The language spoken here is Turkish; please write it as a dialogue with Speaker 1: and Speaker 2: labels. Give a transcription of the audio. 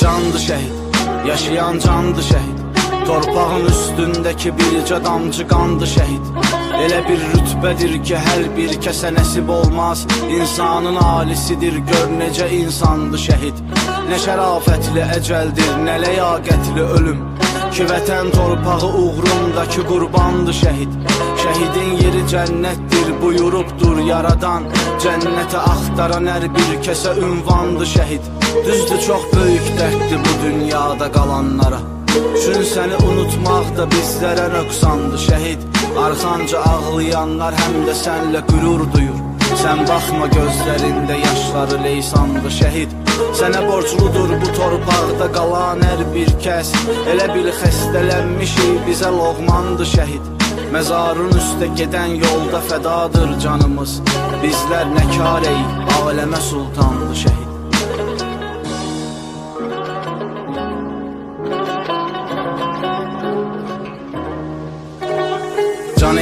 Speaker 1: Candı şehit, yaşayan candı şehit Torpağın üstündeki bircə damcı qandı şehit. Elə bir rütbədir ki hər bir kəsə nəsib olmaz. İnsanın alisidir gör necə insandı şehit. Nə şərafətli əcəldir, nə ləyaqətli ölüm. Ki vətən torpağı uğrundakı qurbandı şehit. Şehidin yeri cənnətdir buyurubdur yaradan. Cənnəti axtaran hər bir kəsə ünvandı şehit. Düzdür çox böyük dərddir bu dünyada qalanlara Çün səni unutmaq da bizlərə nöqsandı şəhid Arxanca ağlayanlar həm də sənlə qürur duyur. Sən baxma gözlərində yaşları leysandı şəhid Sənə borcludur bu torpaqda qalan hər bir kəs Elə bil xəstələnmişik bizə loğmandı şəhid Məzarın üstə gedən yolda fədadır canımız. Bizlər nə karey, aləmə sultandı şəhid